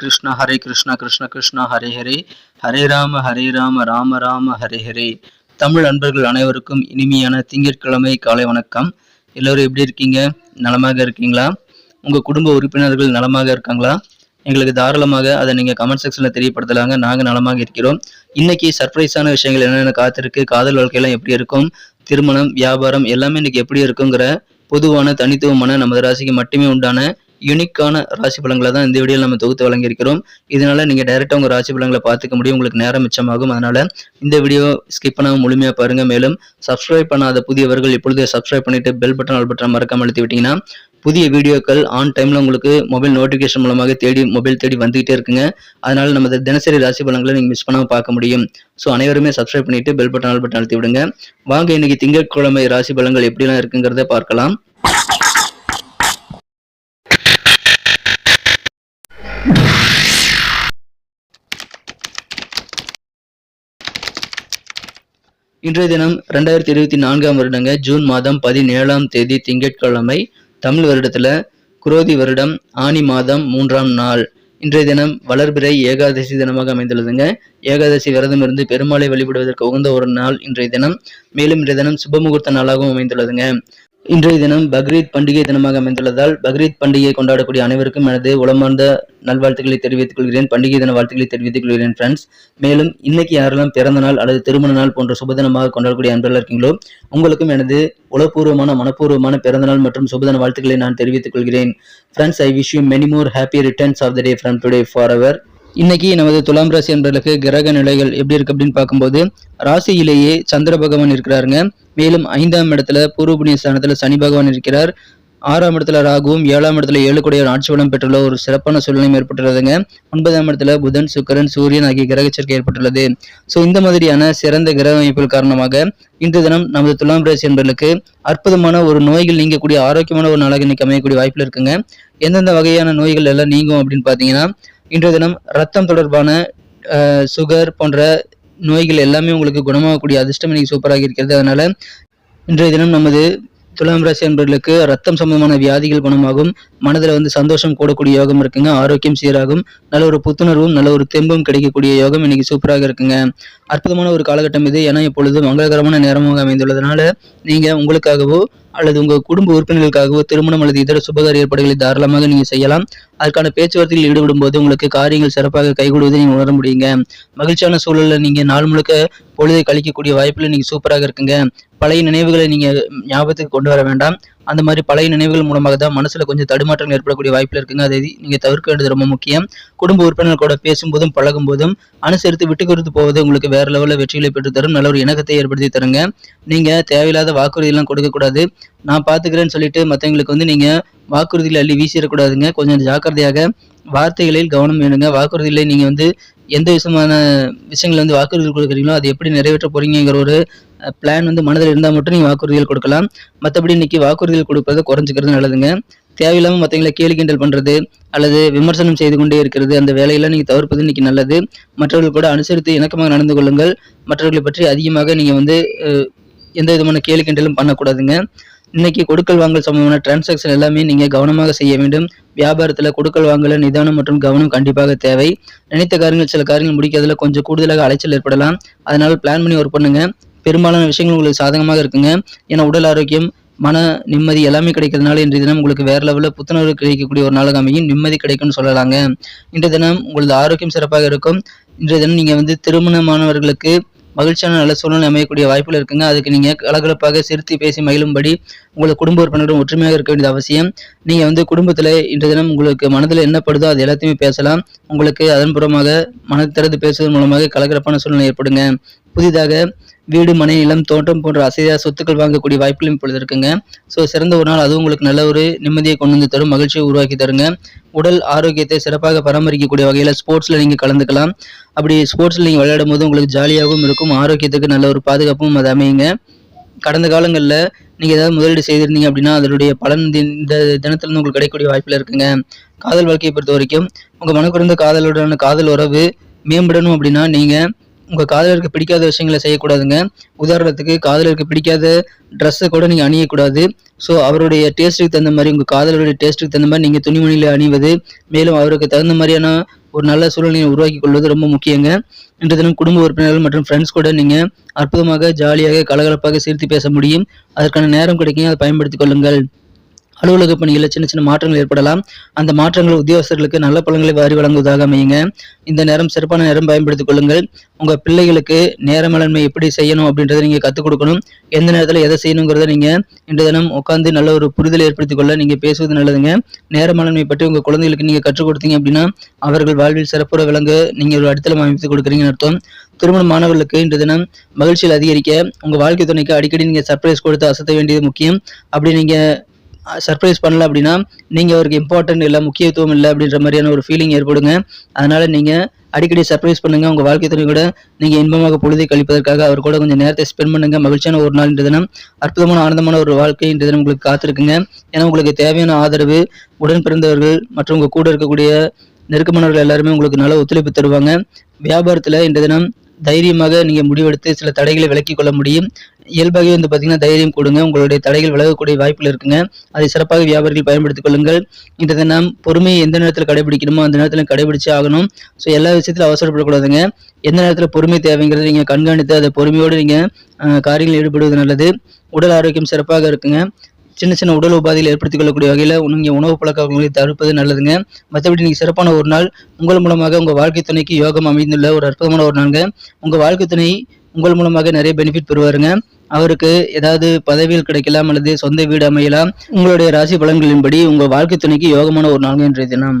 கிருஷ்ண ஹரே கிருஷ்ண கிருஷ்ண கிருஷ்ண ஹரே ஹரே. ஹரே ராம ஹரே ராம ராம ராம ஹரே ஹரே. தமிழ் அன்பர்கள் அனைவருக்கும் இனிமையான திங்கட்கிழமை காலை வணக்கம். எல்லோரும் எப்படி இருக்கீங்க? நலமாக இருக்கீங்களா? உங்கள் குடும்ப உறுப்பினர்கள் நலமாக இருக்காங்களா? எங்களுக்கு தாராளமாக அதை நீங்கள் கமெண்ட் செக்ஷனில் தெரியப்படுத்தலாங்க. நாங்கள் நலமாக இருக்கிறோம். இன்னைக்கு சர்ப்ரைஸான விஷயங்கள் என்னென்ன காத்திருக்கு? காதல் வாழ்க்கையெல்லாம் எப்படி இருக்கும்? திருமணம் வியாபாரம் எல்லாமே இன்னைக்கு எப்படி இருக்குங்கிற பொதுவான தனித்துவமான நமது ராசிக்கு மட்டுமே உண்டான யூனிக்கான ராசி பலன்களை தான் இந்த வீடியோவில் நம்ம தொகுத்து வழங்கியிருக்கிறோம். இதனால நீங்கள் டைரெக்டாக உங்கள் ராசி பலன்களை பார்த்துக்க முடியும். உங்களுக்கு நேரம் மிச்சமாகும். அதனால் இந்த வீடியோ ஸ்கிப் பண்ணாமல் முழுமையாக பாருங்கள் மேலும் சப்ஸ்கிரைப் பண்ணாத புதியவர்கள் இப்பொழுது சப்ஸ்கிரைப் பண்ணிவிட்டு பெல் பட்டன் ஆல் பட்டன் மறக்காமல் அழுத்தி விட்டீங்கன்னா புதிய வீடியோக்கள் ஆன் டைமில் உங்களுக்கு மொபைல் நோட்டிஃபிகேஷன் மூலமாக தேடி மொபைல் தேடி வந்துகிட்டே இருக்குங்க. அதனால் நம்ம தினசரி ராசி பலன்களை நீங்கள் மிஸ் பண்ணாமல் பார்க்க முடியும். ஸோ அனைவருமே சப்ஸ்கிரைப் பண்ணிவிட்டு பெல் பட்டன் ஆல் பட்டன் அழுத்தி விடுங்க. வாங்க இன்னைக்கு திங்கட்கிழமை ராசி பலன்கள் எப்படிலாம் இருக்குங்கிறத பார்க்கலாம். இன்றைய தினம் ரெண்டாயிரத்தி இருபத்தி நான்காம் வருடங்க ஜூன் மாதம் பதினேழாம் தேதி திங்கட்கிழமை தமிழ் வருடத்துல குரோதி வருடம் ஆனி மாதம் மூன்றாம் நாள். இன்றைய தினம் வளர்பிறை ஏகாதசி தினமாக அமைந்துள்ளதுங்க. ஏகாதசி விரதம் இருந்து பெருமாளை வழிபடுவதற்கு உகந்த ஒரு நாள் இன்றைய தினம். மேலும் இன்றைய தினம் சுபமுகூர்த்த நாளாகவும் அமைந்துள்ளதுங்க. இன்றைய தினம் பக்ரீத் பண்டிகை தினமாக அமைந்துள்ளதால் பக்ரீத் பண்டிகையை கொண்டாடக்கூடிய அனைவருக்கும் எனது உளமார்ந்த நல்வாழ்த்துக்களை தெரிவித்துக் கொள்கிறேன். பண்டிகை தின வாழ்த்துக்களை தெரிவித்துக் கொள்கிறேன் ஃப்ரெண்ட்ஸ் மேலும் இன்னைக்கு யாரெல்லாம் பிறந்த நாள் அல்லது திருமண நாள் போன்ற சுபதினமாக கொண்டாடக்கூடிய அன்பர்கள் இருக்கீங்களோ உங்களுக்கும் எனது உளப்பூர்வமான மனப்பூர்வமான பிறந்தநாள் மற்றும் சுபதின வாழ்த்துக்களை நான் தெரிவித்துக் கொள்கிறேன். Friends I wish you many more happy returns of the day from today for our இன்னைக்கு நமது துலாம் ராசி என்பதற்கு கிரக நிலைகள் எப்படி இருக்கு அப்படின்னு பார்க்கும்போது ராசியிலேயே சந்திர பகவான் இருக்கிறாருங்க. மேலும் ஐந்தாம் இடத்துல பூர்வ புண்ணிய ஸ்தானத்துல சனி பகவான் இருக்கிறார். ஆறாம் இடத்துல ராகுவும் ஏழாம் இடத்துல ஏழு கொடிய ஆட்சி வளம் பெற்றுள்ள ஒரு சிறப்பான சூழ்நிலையும் ஏற்பட்டுள்ளதுங்க. ஒன்பதாம் இடத்துல புதன் சுக்கரன் சூரியன் ஆகிய கிரக சேர்க்கை ஏற்பட்டுள்ளது. ஸோ இந்த மாதிரியான சிறந்த கிரக அமைப்புகள் காரணமாக இன்று தினம் நமது துலாம் ராசி என்பர்களுக்கு அற்புதமான ஒரு நோய்கள் நீங்கக்கூடிய ஆரோக்கியமான ஒரு நாளாக இன்னைக்கு அமையக்கூடிய வாய்ப்புல இருக்குங்க. எந்தெந்த வகையான நோய்கள் எல்லாம் நீங்கும் அப்படின்னு பார்த்தீங்கன்னா இன்றைய தினம் ரத்தம் தொடர்பான சுகர் போன்ற நோய்கள் எல்லாமே உங்களுக்கு குணமாகக்கூடிய அதிர்ஷ்டம் இன்னைக்கு சூப்பராக இருக்கிறது. அதனால இன்றைய தினம் நமது துலாம் ராசி என்பவர்களுக்கு ரத்தம் சம்பந்தமான வியாதிகள் குணமாகும். மனதில் வந்து சந்தோஷம் கூடக்கூடிய யோகம் இருக்குங்க. ஆரோக்கியம் சீராகும். நல்ல ஒரு புத்துணர்வும் நல்ல ஒரு தெம்பும் கிடைக்கக்கூடிய யோகம் இன்னைக்கு சூப்பராக இருக்குங்க. அற்புதமான ஒரு காலகட்டம் இது. ஏன்னா இப்பொழுது மங்களகரமான நேரமாக அமைந்துள்ளதுனால நீங்கள் உங்களுக்காகவோ அல்லது உங்க குடும்ப உறுப்பினர்களுக்காகவோ திருமணம் அல்லது இதர சுபகாரிய ஏற்பாடுகளை தாராளமாக நீங்க செய்யலாம். அதற்கான பேச்சுவார்த்தையில் ஈடுபடும் போது உங்களுக்கு காரியங்கள் சிறப்பாக கைகூடுவதை நீங்க உணர முடியுங்க. மகிழ்ச்சியான சூழல்ல நீங்க நாள் முழுக்க பொழுதை கழிக்கக்கூடிய வாய்ப்புல நீங்க சூப்பராக இருக்குங்க. பழைய நினைவுகளை நீங்க ஞாபகத்துக்கு கொண்டு வர வேண்டாம். அந்த மாதிரி பழைய நினைவுகள் மூலமாக தான் மனசுல கொஞ்சம் தடுமாற்றம் ஏற்படக்கூடிய வாய்ப்பில் இருக்குங்க. அதை நீங்க தவிர்க்க வேண்டியது ரொம்ப முக்கியம். குடும்ப உறுப்பினர் கூட பேசும்போதும் பழகும் போதும் அனுசரித்து விட்டு கொடுத்து போவது உங்களுக்கு வேற லெவலில் வெற்றிகளை பெற்று தரும் நல்ல ஒரு இணக்கத்தை ஏற்படுத்தி தருங்க. நீங்க தேவையில்லாத வாக்குறுதியெல்லாம் கொடுக்கக்கூடாது நான் பாத்துக்கிறேன்னு சொல்லிட்டு மற்றவங்களுக்கு வந்து நீங்க வாக்குறுதியில் அள்ளி வீசிடக்கூடாதுங்க. கொஞ்சம் ஜாக்கிரதையாக வார்த்தைகளில் கவனம் வேணுங்க. வாக்குறுதியில் நீங்கள் வந்து எந்த விதமான விஷயங்களை வந்து வாக்குறுதி கொடுக்குறீங்களோ அது எப்படி நிறைவேற்ற போறீங்கிற ஒரு பிளான் வந்து மனதில் இருந்தால் மட்டும் நீங்கள் வாக்குறுதிகள் கொடுக்கலாம். மற்றபடி இன்னைக்கு வாக்குறுதிகள் கொடுப்பதை குறைஞ்சிக்கிறது நல்லதுங்க. தேவையில்லாமல் மற்றவங்களை கேலி கிண்டல் பண்ணுறது அல்லது விமர்சனம் செய்து கொண்டே இருக்கிறது அந்த வேலையெல்லாம் நீங்கள் தவிர்ப்பது இன்னைக்கு நல்லது. மற்றவர்கள் கூட அனுசரித்து இணக்கமாக நடந்து கொள்ளுங்கள். மற்றவர்களை பற்றி அதிகமாக நீங்கள் வந்து எந்த விதமான கேலி கிண்டலும் பண்ணக்கூடாதுங்க. இன்னைக்கு கொடுக்கல் வாங்கல் சம்பந்தமான டிரான்சாக்ஷன் எல்லாமே நீங்கள் கவனமாக செய்ய வேண்டும். வியாபாரத்தில் கொடுக்கல் வாங்கல நிதானம் மற்றும் கவனம் கண்டிப்பாக தேவை. நினைத்த காரியங்கள் சில காரியங்கள் முடிக்கிறதுல கொஞ்சம் கூடுதலாக அலைச்சல் ஏற்படலாம். அதனால் பிளான் பண்ணி ஒர்க் பண்ணுங்க. பெரும்பாலான விஷயங்கள் உங்களுக்கு சாதகமாக இருக்குங்க. ஏன்னா உடல் ஆரோக்கியம் மன நிம்மதி எல்லாமே கிடைக்கிறதுனால இன்றைய தினம் உங்களுக்கு வேற லெவலில் புத்துணர்வு கிடைக்கக்கூடிய ஒரு நாளாக அமையும். நிம்மதி கிடைக்கும்னு சொல்லலாங்க. இன்றைய தினம் உங்களது ஆரோக்கியம் சிறப்பாக இருக்கும். இன்றைய தினம் நீங்கள் வந்து திருமணமானவர்களுக்கு மகிழ்ச்சியான நல்ல சூழ்நிலை அமையக்கூடிய வாய்ப்புகள் இருக்குங்க. அதுக்கு நீங்கள் கலகலப்பாக சிரித்து பேசி மகிழும்படி உங்களை குடும்ப உறுப்பினரும் ஒற்றுமையாக இருக்க வேண்டியது அவசியம். நீங்கள் வந்து குடும்பத்தில் இன்றைய தினம் உங்களுக்கு மனதில் என்ன படுதோ அது எல்லாத்தையுமே பேசலாம். உங்களுக்கு அதன் புறமாக மன திறந்து பேசுவதன் மூலமாக கலகலப்பான சூழ்நிலை ஏற்படுங்க. புதிதாக வீடு மனை நிலம் தோட்டம் போன்ற அசையா சொத்துக்கள் வாங்கக்கூடிய வாய்ப்புகளும் இப்பொழுது இருக்குங்க. ஸோ சிறந்த ஒரு நாள் அதுவும் உங்களுக்கு நல்ல ஒரு நிம்மதியை கொண்டு வந்து தரும் மகிழ்ச்சியை உருவாக்கி தருங்க. உடல் ஆரோக்கியத்தை சிறப்பாக பராமரிக்கக்கூடிய வகையில் ஸ்போர்ட்ஸில் நீங்கள் கலந்துக்கலாம். அப்படி ஸ்போர்ட்ஸில் நீங்கள் விளையாடும் போது உங்களுக்கு ஜாலியாகவும் இருக்கும் ஆரோக்கியத்துக்கு நல்ல ஒரு பாதுகாப்பும் அது அமையுங்க. கடந்த காலங்களில் நீங்கள் ஏதாவது முதலீடு செய்திருந்தீங்க அப்படின்னா அதனுடைய பலன் இந்த தினத்திலிருந்து உங்களுக்கு கிடைக்கக்கூடிய வாய்ப்பில் இருக்குங்க. காதல் வாழ்க்கையை பொறுத்த வரைக்கும் உங்கள் மனக்குறந்த காதலுடனான காதல் உறவு மேம்படணும் அப்படின்னா நீங்கள் உங்கள் காதலருக்கு பிடிக்காத விஷயங்களை செய்யக்கூடாதுங்க. உதாரணத்துக்கு காதலருக்கு பிடிக்காத ட்ரெஸ்ஸை கூட நீங்கள் அணியக்கூடாது. ஸோ அவருடைய டேஸ்ட்டுக்கு தகுந்த மாதிரி உங்கள் காதலருடைய டேஸ்ட்டுக்கு தகுந்த மாதிரி நீங்கள் துணிமணியில் அணிவது மேலும் அவருக்கு தகுந்த மாதிரியான ஒரு நல்ல சூழ்நிலையை உருவாக்கி கொள்வது ரொம்ப முக்கியங்க. இன்று தினம் குடும்ப உறுப்பினர்கள் மற்றும் ஃப்ரெண்ட்ஸ் கூட நீங்கள் அற்புதமாக ஜாலியாக கலகலப்பாக சிரித்து பேச முடியும். அதற்கான நேரம் கிடைக்கும் அதை பயன்படுத்திக் கொள்ளுங்கள். அலுவலக பணிகளில் சின்ன சின்ன மாற்றங்கள் ஏற்படலாம். அந்த மாற்றங்கள் உத்தியோகஸ்தர்களுக்கு நல்ல பலன்களை வாரி வழங்குவதாக அமையுங்க. இந்த நேரம் சிறப்பான நேரம் பயன்படுத்திக் கொள்ளுங்கள். உங்கள் பிள்ளைகளுக்கு நேர மேலாண்மை எப்படி செய்யணும் அப்படின்றத நீங்கள் கற்றுக் கொடுக்கணும். எந்த நேரத்தில் எதை செய்யணுங்கிறத நீங்கள் இன்று தினம் உட்காந்து நல்ல ஒரு புரிதலை ஏற்படுத்திக் கொள்ள நீங்கள் பேசுவது நல்லதுங்க. நேர மேலாண்மை பற்றி உங்கள் குழந்தைகளுக்கு நீங்கள் கற்றுக் கொடுத்தீங்க அப்படின்னா அவர்கள் வாழ்வில் சிறப்புற விலங்கு நீங்கள் ஒரு அடித்தளம் அமைத்து கொடுக்குறீங்கன்னு அர்த்தம். திருமண மாணவர்களுக்கு இன்று தினம் மகிழ்ச்சியில் அதிகரிக்க உங்கள் வாழ்க்கை துணைக்கு அடிக்கடி நீங்கள் சர்ப்ரைஸ் கொடுத்து அசத்த வேண்டியது முக்கியம். அப்படி நீங்கள் சர்ப்ரைஸ் பண்ணல அப்படின்னா நீங்கள் அவருக்கு இம்பார்ட்டன்ட் இல்லை முக்கியத்துவம் இல்லை அப்படின்ற மாதிரியான ஒரு ஃபீலிங் ஏற்படுங்க. அதனால் நீங்கள் அடிக்கடி சர்ப்ரைஸ் பண்ணுங்கள் உங்கள் வாழ்க்கை துணை கூட நீங்கள் இன்பமாக பொழுதை கழிப்பதற்காக அவர் கூட கொஞ்சம் நேரத்தை ஸ்பெண்ட் பண்ணுங்கள் மகிழ்ச்சியான ஒரு நாள் இன்று தினம் அற்புதமான ஆனந்தமான ஒரு வாழ்க்கை இன்று தினம் உங்களுக்கு காத்திருக்குங்க. ஏன்னா உங்களுக்கு தேவையான ஆதரவு உடன் பிறந்தவர்கள் மற்றும் உங்கள் கூட இருக்கக்கூடிய நெருக்கமானவர்கள் எல்லாருமே உங்களுக்கு நல்ல ஒத்துழைப்பு தருவாங்க. வியாபாரத்தில் இன்று தினம் தைரியமாக நீங்கள் முடிவெடுத்து சில தடைகளை விலக்கிக் கொள்ள முடியும். இயல்பாகவே வந்து பார்த்தீங்கன்னா தைரியம் கொடுங்க. உங்களுடைய தடைகள் விலகக்கூடிய வாய்ப்பில் இருக்குங்க. அதை சிறப்பாக வியாபாரிகள் பயன்படுத்திக் கொள்ளுங்கள். இந்த தினம் பொறுமையை எந்த நேரத்தில் கடைபிடிக்கணுமோ அந்த நேரத்தில் கடைபிடிச்சு ஆகணும். ஸோ எல்லா விஷயத்திலும் அவசரப்படக்கூடாதுங்க. எந்த நேரத்தில் பொறுமை தேவைங்கிறத நீங்கள் கண்காணித்து அதை பொறுமையோடு நீங்கள் காரியங்களில் ஈடுபடுவது நல்லது. உடல் ஆரோக்கியம் சிறப்பாக இருக்குங்க. சின்ன சின்ன உடல் உபாதையில் ஏற்படுத்திக் கொள்ளக்கூடிய வகையில் நீங்கள் உணவு பழக்கங்களை தவிர்ப்பது நல்லதுங்க. மற்றபடி நீங்கள் சிறப்பான ஒரு நாள் உங்கள் மூலமாக உங்கள் வாழ்க்கை துணைக்கு யோகம் அமைந்துள்ள ஒரு அற்புதமான ஒரு நாளுங்க. உங்கள் வாழ்க்கை துணை உங்கள் மூலமாக நிறைய பெனிஃபிட் பெறுவாருங்க. அவருக்கு ஏதாவது பதவிகள் கிடைக்கலாம் அல்லது சொந்த வீடு அமையலாம். உங்களுடைய ராசி பலன்களின்படி உங்கள் வாழ்க்கை துணைக்கு யோகமான ஒரு நாள் இன்றைய தினம்.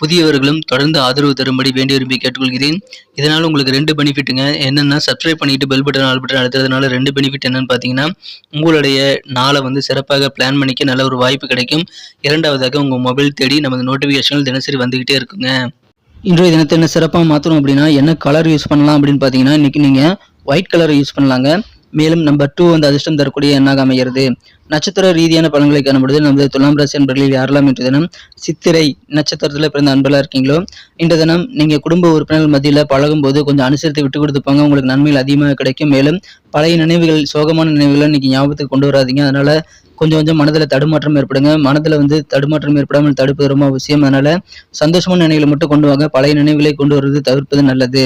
புதியவர்களும் தொடர்ந்து ஆதரவு தரும்படி வேண்டி விரும்பி கேட்டுக்கொள்கிறேன். இதனால் உங்களுக்கு ரெண்டு பெனிஃபிட்டுங்க என்னென்னா சப்ஸ்கிரைப் பண்ணிட்டு பெல் பட்டன் ஆல் பட்டன் அழுத்துறதுனால ரெண்டு பெனிஃபிட் என்னன்னு பார்த்தீங்கன்னா உங்களுடைய நாளை வந்து சிறப்பாக பிளான் பண்ணிக்க நல்ல ஒரு வாய்ப்பு கிடைக்கும். இரண்டாவதாக உங்கள் மொபைல் தேடி நமது நோட்டிஃபிகேஷன்கள் தினசரி வந்துக்கிட்டே இருக்குங்க. இன்றைய தினத்தை என்ன சிறப்பாக மாற்றணும் அப்படின்னா என்ன கலர் யூஸ் பண்ணலாம் அப்படின்னு பார்த்தீங்கன்னா இன்றைக்கி நீங்கள் ஒயிட் கலரை யூஸ் பண்ணலாங்க. மேலும் நம்பர் டூ வந்து அதிர்ஷ்டம் தரக்கூடிய எண்ணாக அமைகிறது. நட்சத்திர ரீதியான பலன்களை காணும்பொழுது நமது துலாம் ராசி அன்பர்களில் யாரெல்லாம் இன்று தினம் சித்திரை நட்சத்திரத்தில் பிறந்த அன்பெல்லாம் இருக்கீங்களோ இன்று தினம் நீங்கள் குடும்ப உறுப்பினர்கள் மத்தியில் பழகும்போது கொஞ்சம் அனுசரித்து விட்டு கொடுத்துப்பாங்க. உங்களுக்கு நன்மைகள் அதிகமாக கிடைக்கும். மேலும் பழைய நினைவுகள் சோகமான நினைவுகளை இன்னைக்கு ஞாபகத்துக்கு கொண்டு வராதிங்க. அதனால கொஞ்சம் கொஞ்சம் மனதில் தடுமாற்றம் ஏற்படுங்க. மனதில் வந்து தடுமாற்றம் ஏற்படாமல் தடுப்பது ரொம்ப அவசியம். அதனால சந்தோஷமான நினைவுகளை மட்டும் கொண்டு வாங்க. பழைய நினைவுகளை கொண்டு வருவது தவிர்ப்பது நல்லது.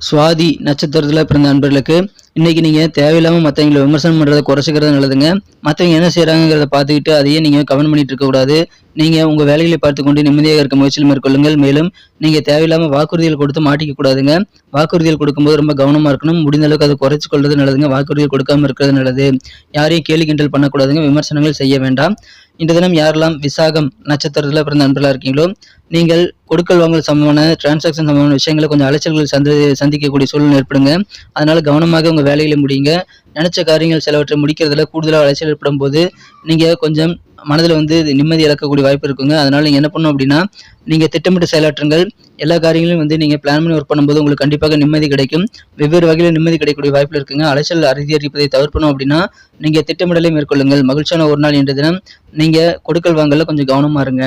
சுவாதி நட்சத்திரத்தில் பிறந்த நண்பர்களுக்கு இன்னைக்கு நீங்கள் தேவையில்லாமல் மற்றவங்களை விமர்சனம் பண்ணுறதை குறைச்சிக்கிறது நல்லதுங்க. மற்றவங்க என்ன செய்கிறாங்கிறத பார்த்துக்கிட்டு அதையே நீங்கள் கவனம் பண்ணிகிட்டு இருக்கக்கூடாது. நீங்கள் உங்கள் வேலைகளை பார்த்து கொண்டு நிம்மதியாக இருக்க முயற்சியில் மேற்கொள்ளுங்கள். மேலும் நீங்கள் தேவையில்லாமல் வாக்குறுதிகள் கொடுத்து மாட்டிக்க கூடாதுங்க. வாக்குறுதிகள் கொடுக்கும்போது ரொம்ப கவனமாக இருக்கணும். முடிந்த அளவுக்கு அதை குறைச்சி கொள்வது நல்லதுங்க. வாக்குறுதிகள் கொடுக்காம இருக்கிறது நல்லது. யாரையும் கேலி கிண்டல் பண்ணக்கூடாதுங்க. விமர்சனங்கள் செய்ய வேண்டாம். இந்த தினம் யாரெல்லாம் விசாகம் நட்சத்திரத்தில் பிறந்த நண்பர்களாக இருக்கீங்களோ நீங்கள் கொடுக்கல் வாங்கல் சம்பந்தமான டிரான்சாக்ஷன் சம்பந்தமான விஷயங்களை கொஞ்சம் அலைச்சல்கள் சந்தி சந்திக்கக்கூடிய சூழ்நிலை ஏற்படுங்க. அதனால கவனமாக உங்கள் வேலைகளை முடியுங்க. நினைச்ச காரியங்கள் சிலவற்றை முடிக்கிறதுல கூடுதலாக அலைச்சல் ஏற்படும் போது நீங்கள் கொஞ்சம் மனதில் வந்து நிம்மதி இழக்கக்கூடிய வாய்ப்பு இருக்குங்க. அதனால் நீங்கள் என்ன பண்ணணும் அப்படின்னா நீங்கள் திட்டமிட்டு செயலாற்றுங்கள். எல்லா காரியங்களையும் வந்து நீங்கள் பிளான் பண்ணி ஒர்க் பண்ணும்போது உங்களுக்கு கண்டிப்பாக நிம்மதி கிடைக்கும். வெவ்வேறு வகையில் நிம்மதி கிடைக்கக்கூடிய வாய்ப்பில் இருக்குங்க. அலைச்சல் அதிகரிப்பதை தவிர்க்கணும் அப்படின்னா நீங்கள் திட்டமிடலை மேற்கொள்ளுங்கள். மகிழ்ச்சியான ஒரு நாள் என்ற தினம். நீங்கள் கொடுக்கல் வாங்கல கொஞ்சம் கவனமாக இருங்க.